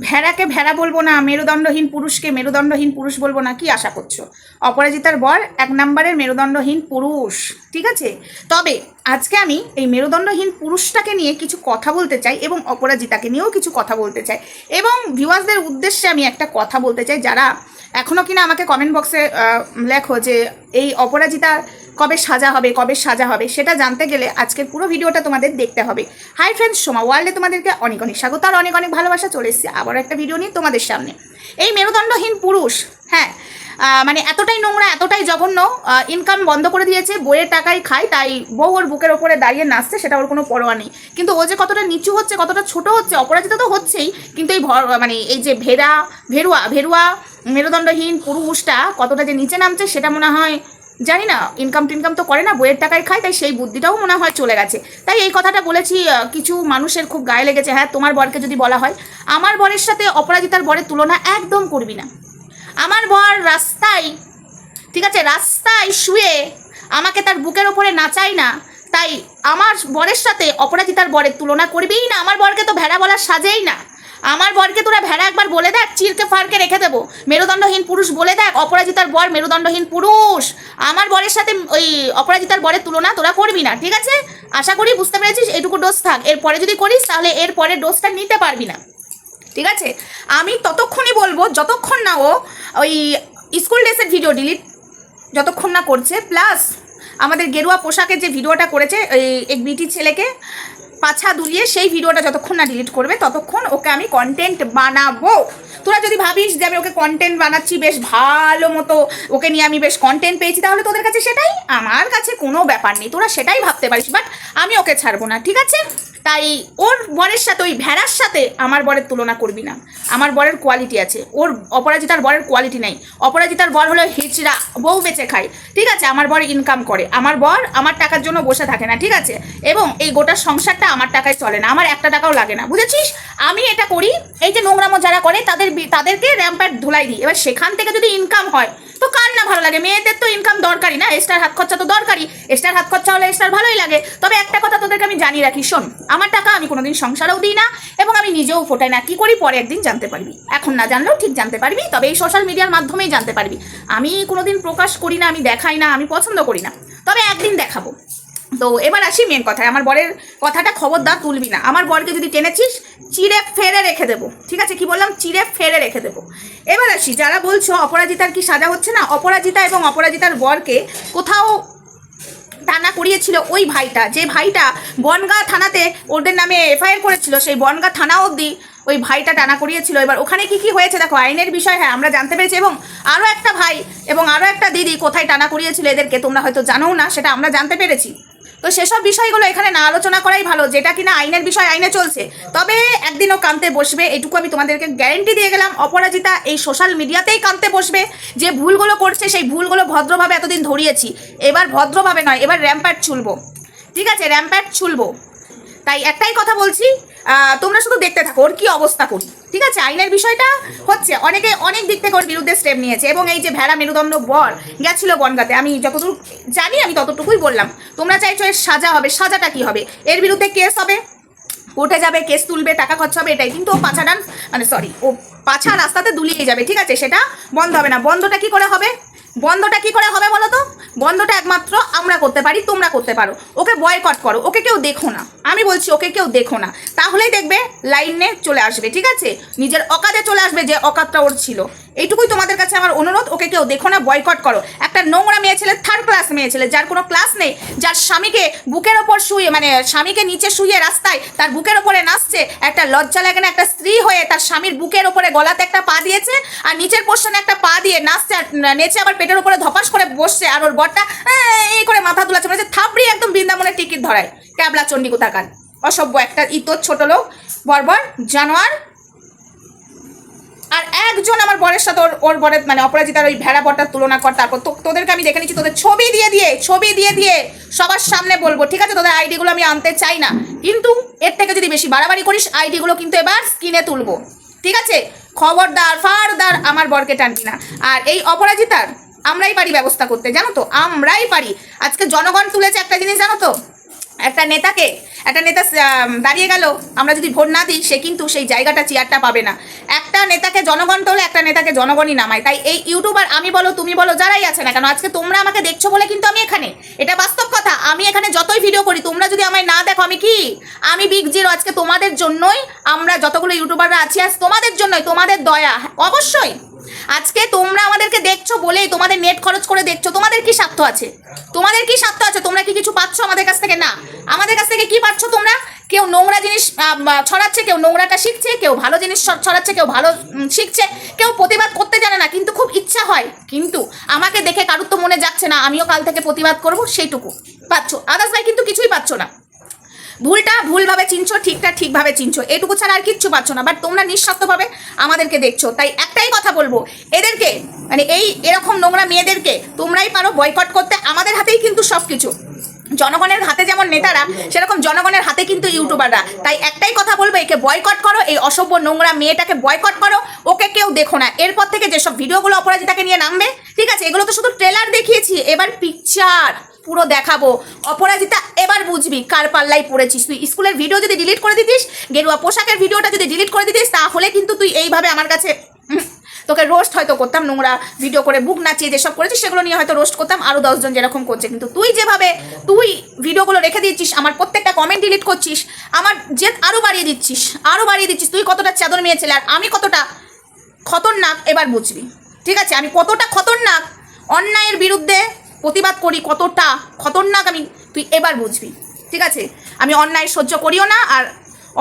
ভেড়াকে ভেড়া বলব না, মেরুদণ্ডহীন পুরুষকে মেরুদণ্ডহীন পুরুষ বলব না, কি আশা করছ? অপরাজিতার বর এক নম্বরের মেরুদণ্ডহীন পুরুষ, ঠিক আছে? তবে আজকে আমি এই মেরুদণ্ডহীন পুরুষটাকে নিয়ে কিছু কথা বলতে চাই এবং অপরাজিতাকে নিয়েও কিছু কথা বলতে চাই। এবং ভিউয়ার্সদের উদ্দেশ্যে আমি একটা কথা বলতে চাই যারা এখনও কিনা আমাকে কমেন্ট বক্সে লেখো যে এই অপরাজিতা কবে সাজা হবে, কবে সাজা হবে, সেটা জানতে গেলে আজকের পুরো ভিডিওটা তোমাদের দেখতে হবে। হাই ফ্রেন্ডস সোমা ওয়ার্ল্ডে তোমাদেরকে অনেক অনেক স্বাগত আর অনেক অনেক ভালোবাসা। চলে এসেছে আবার একটা ভিডিও নিয়ে তোমাদের সামনে। এই মেরুদণ্ডহীন পুরুষ হ্যাঁ মানে এতটাই নোংরা, এতটাই জঘন্য ইনকাম বন্ধ করে দিয়েছে, বইয়ের টাকায় খায়, তাই বউ ওর বুকের ওপরে দাঁড়িয়ে নাচছে, সেটা ওর কোনো পরোয়া নেই। কিন্তু ও যে কতটা নিচু হচ্ছে, কতটা ছোট হচ্ছে, অপরাজিতা তো হচ্ছেই, কিন্তু এই ভর মানে এই যে ভেড়া ভেরুয়া ভেরুয়া, মেরুদণ্ডহীন পুরুষটা কতটা যে নিচে নামছে, সেটা মনে হয় জানি না ইনকাম টিনকাম তো করে না, বইয়ের টাকায় খায়, তাই সেই বুদ্ধিটাও মনে হয় চলে গেছে। তাই এই কথাটা বলেছি কিছু মানুষের খুব গায়ে লেগেছে হ্যাঁ তোমার বরকে যদি বলা হয়, আমার বরের সাথে অপরাজিতার বরের তুলনা একদম করবি না। আমার বর রাস্তায়, ঠিক আছে, রাস্তায় শুয়ে আমাকে তার বুকের ওপরে নাচাই না। তাই আমার বরের সাথে অপরাজিতার বরের তুলনা করবেই না। আমার বরকে তো ভেড়া বলার সাজেই না। আমার বরকে তোরা ভেড়া একবার বলে দেখ, চিরকে ফারকে রেখে দেবো। মেরুদণ্ডহীন পুরুষ বলে দেখ অপরাজিতার বর মেরুদণ্ডহীন পুরুষ। আমার বরের সাথে ওই অপরাজিতার বরের তুলনা তোরা করবি না, ঠিক আছে? আশা করি বুঝতে পেরেছিস, এটুকু ডোজ থাক। এরপরে যদি করিস, তাহলে এর পরে ডোজটা নিতে পারবি না। ঠিক আছে? আমি ততক্ষণই বলব, যতক্ষণ না ও ওই স্কুল ড্রেসের ভিডিও ডিলিট যতক্ষণ না করছে প্লাস আমাদের গেরুয়া পোশাকের যে ভিডিওটা করেছে এক বিটি ছেলেকে পাছা দুলিয়ে সেই ভিডিওটা যতক্ষণ না ডিলিট করবে, ততক্ষণ ওকে আমি কন্টেন্ট বানাবো। তোরা যদি ভাবিস যে আমি ওকে কন্টেন্ট বানাচ্ছি বেশ ভালো মতো, ওকে নিয়ে আমি বেশ কন্টেন্ট পেয়েছি, তাহলে তোদের কাছে সেটাই? আমার কাছে কোনো ব্যাপার নেই, তোরা সেটাই ভাবতে পারিস বাট আমি ওকে ছাড়বো না, ঠিক আছে? তাই ওর বরের সাথে, ওই ভেড়ার সাথে আমার বরের তুলনা করবি না। আমার বরের কোয়ালিটি আছে। ওর অপরাজিতার বরের কোয়ালিটি নেই। অপরাজিতার বর হলো হিচড়া, বউ বেঁচে খায়। ঠিক আছে? আমার বর ইনকাম করে। আমার বর আমার টাকার জন্য বসে থাকে না, ঠিক আছে? এবং এই গোটা সংসারটা আমার টাকায় চলে না। আমার একটা টাকাও লাগে না। বুঝেছিস? আমি এটা করি, এই যে নোংরামো যারা করে, তাদের তাদেরকে র্যাম্পার ধুলাই দিই। এবার সেখান থেকে যদি ইনকাম হয় তো কার না ভালো লাগে? মেয়েদের তো ইনকাম দরকারই না এস্টার হাত খরচা তো দরকারই। এস্টার হাত খরচা হলে এস্টার ভালোই লাগে। তবে একটা কথা তোদেরকে আমি জানিয়ে রাখি, শোন, আমার টাকা আমি কোনোদিন সংসারেও দিই না এবং আমি নিজেও ফোটাই না। কি করি? পরে একদিন জানতে পারবি। এখন না জানলেও ঠিক জানতে পারবি, তবে এই সোশ্যাল মিডিয়ার মাধ্যমেই জানতে পারবি। আমি কোনোদিন প্রকাশ করি না, আমি দেখাই না, আমি পছন্দ করি না। তবে একদিন দেখাবো। তো এবার আসি মেন কথায়। আমার বরের কথাটা খবরদার তুলবি না। আমার বরকে যদি টেনেছিস, চিড়ে ফেরে রেখে দেবো। ঠিক আছে? কি বললাম? চিড়ে ফেরে রেখে দেবো। এবার আসি। যারা বলছো অপরাজিতার কি সাজা হচ্ছে না, অপরাজিতা এবং অপরাজিতার বরকে কোথাও টানা করিয়েছিল ওই ভাইটা। যে ভাইটা বনগা থানাতে ওদের নামে এফআইআর করেছিল, সেই বনগা থানা অবধি ওই ভাইটা টানা করিয়েছিল। এবার ওখানে কি কি হয়েছে? দেখো, আইনের বিষয় হ্যাঁ আমরা জানতে পেরেছি। এবং আরও একটা ভাই এবং আরও একটা দিদি কোথায় টানা করিয়েছিল এদেরকে তোমরা হয়তো জানোও না, সেটা আমরা জানতে পেরেছি। তো সেসব বিষয়গুলো এখানে না আলোচনা করাই ভালো, যেটা কিনা আইনের বিষয়, আইনে চলছে। তবে একদিনও কানতে বসবে, এটুকু আমি তোমাদেরকে গ্যারেন্টি দিয়ে গেলাম, অপরাজিতা এই সোশ্যাল মিডিয়াতেই কানতে বসবে, যে ভুলগুলো করছে, সেই ভুলগুলো ভদ্রভাবে এতদিন ধরিয়েছি। এবার ভদ্রভাবে নয়, এবার র্যাম্প্যাট ছুলব। ঠিক আছে র্যাম্প্যাট ছুলব। তাই একটাই কথা বলছি তোমরা শুধু দেখতে থাকো, ওর কি অবস্থা করি? ঠিক আছে? আইনের বিষয়টা হচ্ছে, অনেকে অনেক দিক থেকে ওর বিরুদ্ধে স্টেপ নিয়েছে, এবং এই যে ভেড়া মেরুদণ্ড বর গেছিল বনগাতে, আমি যতদূর জানি, আমি ততটুকুই বললাম। তোমরা চাইছো এর সাজা হবে, সাজাটা কি হবে? এর বিরুদ্ধে কেস হবে? কোর্টে যাবে, কেস তুলবে, টাকা খরচা হবে, এটাই। কিন্তু ও পাছা ডান মানে সরি ও পাছা রাস্তাতে দুলিয়ে যাবে, ঠিক আছে? সেটা বন্ধ হবে না। বন্ধটা কি করে হবে? বন্ধটা কি করে হবে বলো তো? বন্ধটা একমাত্র আমরা করতে পারি, তোমরা করতে পারো। ওকে বয়কট করো, ওকে কেউ দেখো না। আমি বলছি ওকে কেউ দেখো না। তাহলেই দেখবে লাইনে চলে আসবে, ঠিক আছে? নিজের অকাদে চলে আসবে যে অকাতটা ওর ছিল। এইটুকুই তোমাদের কাছে আমার অনুরোধ, ওকে কেউ দেখো না বয়কট করো। একটা নোংরা মেয়ে ছেলে থার্ড ক্লাস মেয়ে ছেলে, যার কোনো ক্লাস নেই, যার স্বামীকে বুকের ওপর শুয়ে মানে স্বামীকে নিচে শুয়ে রাস্তায় তার বুকের ওপরে নাচছে, একটা লজ্জা লাগে না, একটা স্ত্রী হয়ে তার স্বামীর বুকের ওপরে গলাতে একটা পা দিয়েছে, আর নিচের পোর্শনে একটা পা দিয়ে নাচছে, আর নেচে আবার পেটের উপরে ধপাস করে বসছে, আর ওর বরটা, এই করে মাথা তুলাচ্ছে মানে থাপড়ি একদম বৃন্দাবনের টিকিট ধরায় ক্যাবলা চণ্ডী কোথাকার। অসভ্য একটা ইতর ছোট লোক, বর্বর, জানোয়ার একজন আমার বরের সাথে ওর ওর বরের মানে অপরাজিতার ওই ভেড়া বরটার তুলনা কর, তারপর তোদেরকে আমি দেখে নিচ্ছি, তোদের ছবি দিয়ে দিয়ে, ছবি দিয়ে দিয়ে সবার সামনে বলব, ঠিক আছে? তোদের আইডিগুলো আমি আনতে চাই না। কিন্তু এর থেকে যদি বেশি বাড়াবাড়ি করিস, আইডিগুলো কিন্তু এবার স্ক্রিনে তুলবো। ঠিক আছে? খবরদার, ফারদার আমার বরকে টানবি না। আর এই অপরাজিতার আমরাই পারি ব্যবস্থা করতে, জানো তো? আমরাই পারি। আজকে জনগণ তুলেছে একটা জিনিস, জানো তো? একটা নেতাকে, একটা নেতা দাঁড়িয়ে গেল। আমরা যদি ভোট না দিই, সে কিন্তু সেই জায়গাটা চেয়ারটা পাবে না। একটা নেতাকে জনগণ তোলে, একটা নেতাকে জনগণই নামায়। তাই এই ইউটিউবার, আমি বলো, তুমি বলো, যারাই আছে না কেন, আজকে তোমরা আমাকে দেখছ বলে কিন্তু আমি এখানে। এটা বাস্তব কথা। আমি এখানে যতই ভিডিও করি, তোমরা যদি আমায় না দেখো, আমি কি? আমি বিগ জিরো আজকে তোমাদের জন্যই, আমরা যতগুলো ইউটিউবাররা আছি, আজ তোমাদের জন্যই, তোমাদের দয়া। অবশ্যই। আজকে তোমরা আমাদেরকে দেখছ বলেই তোমাদের নেট খরচ করে দেখছ। তোমাদের কি স্বার্থ আছে? তোমাদের কি স্বার্থ আছে? তোমরা কি কিছু পাচ্ছ আমাদের কাছ থেকে? না। আমাদের কাছ থেকে কি পাচ্ছ তোমরা? কেউ নোংরা জিনিস ছড়াচ্ছে, কেউ নোংরাটা শিখছে, কেউ ভালো জিনিস ছড়াচ্ছে, কেউ ভালো শিখছে, কেউ প্রতিবাদ করতে জানে না, কিন্তু খুব ইচ্ছা হয়। কিন্তু আমাকে দেখে কারুর তো মনে যাচ্ছে না, আমিও কাল থেকে প্রতিবাদ করব, সেইটুকু। পাচ্ছ। আদার্স ভাই কিন্তু কিছুই পাচ্ছ না। ভুলটা ভুলভাবে চিনছো, ঠিকটা ঠিকভাবে চিনছো। এটুকু ছাড়া আর কিচ্ছু পাচ্ছ না বাট তোমরা নিঃস্বার্থভাবে আমাদেরকে দেখছ। তাই একটাই কথা বলব, এদেরকে মানে এই এরকম নোংরা মেয়েদেরকে তোমরাই পারো বয়কট করতে, আমাদের হাতেই কিন্তু সব কিছু জনগণের হাতে যেমন নেতারা, সেরকম জনগণের হাতে কিন্তু ইউটিউবাররা। তাই একটাই কথা বলব, একে বয়কট করো, এই অসভ্য নোংরা মেয়েটাকে বয়কট করো, ওকে কেউ দেখো না। এরপর থেকে যেসব ভিডিওগুলো অপরাজিতাকে নিয়ে নামবে, ঠিক আছে, এগুলো তো শুধু ট্রেলার দেখিয়েছি, এবার পিকচার পুরো দেখাবো। অপরাজিতা, এবার বুঝবি কার পাল্লাই পড়েছিস। তুই স্কুলের ভিডিও যদি ডিলিট করে দিতিস, গেরুয়া পোশাকের ভিডিওটা যদি ডিলিট করে দিতিস, তাহলে কিন্তু তুই এইভাবে আমার কাছে তোকে রোস্ট হয়তো করতাম, নোংরা ভিডিও করে বুক নাচিয়ে যেসব করেছিস, সেগুলো নিয়ে হয়তো রোস্ট করতাম আরও দশজন যেরকম করছে। কিন্তু তুই যেভাবে, তুই ভিডিওগুলো রেখে দিচ্ছিস আমার প্রত্যেকটা কমেন্ট ডিলিট করছিস, আমার জেদ আরও বাড়িয়ে দিচ্ছিস আরও বাড়িয়ে দিচ্ছিস। তুই কতটা চাদর মেয়ে ছেলে, আর আমি কতটা খতরনাক, এবার বুঝবি। ঠিক আছে? আমি কতটা খতরনাক অন্যায়ের বিরুদ্ধে প্রতিবাদ করি কতটা খতরনাক আমি, তুই এবার বুঝবি, ঠিক আছে? আমি অন্যায় সহ্য করিও না আর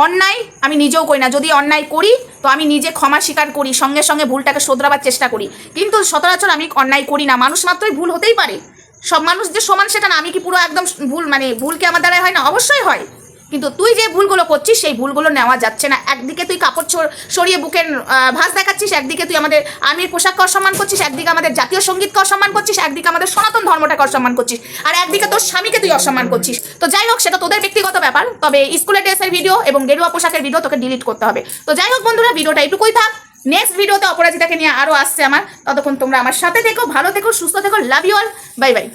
অন্যায় আমি নিজেও করি না। যদি অন্যায় করি, তো আমি নিজে ক্ষমা স্বীকার করি, সঙ্গে সঙ্গে ভুলটাকে শোধরাবার চেষ্টা করি। কিন্তু সচরাচর আমি অন্যায় করি না। মানুষ মাত্রই ভুল হতেই পারে। সব মানুষ যে সমান সেটা না। আমি কি পুরো একদম ভুল মানে ভুলকে আমার দ্বারা হয় না? অবশ্যই হয়। কিন্তু তুই যে ভুলগুলো করছিস, সেই ভুলগুলো নেওয়া যাচ্ছে না। একদিকে তুই কাপড় সরিয়ে বুকের ভাঁজ দেখাচ্ছিস, একদিকে তুই আমাদের আর্মির পোশাককে অসম্মান করছিস, একদিকে আমাদের জাতীয় সঙ্গীতকে অসম্মান করছিস, একদিকে আমাদের সনাতন ধর্মটাকে অসম্মান করছিস, আর একদিকে তোর স্বামীকে তুই অসম্মান করছিস। তো যাই হোক, সেটা তোদের ব্যক্তিগত ব্যাপার, তবে স্কুলের ড্রেসের ভিডিও এবং গেরুয়া পোশাকের ভিডিও তোকে ডিলিট করতে হবে। তো যাই হোক বন্ধুরা, ভিডিওটা এটুকুই থাক। নেক্সট ভিডিওতে অপরাজিতাকে নিয়ে আরও আসছে আমার। ততক্ষণ তোমরা আমার সাথে থেকো, ভালো থেকো, সুস্থ থেকো love you all bye bye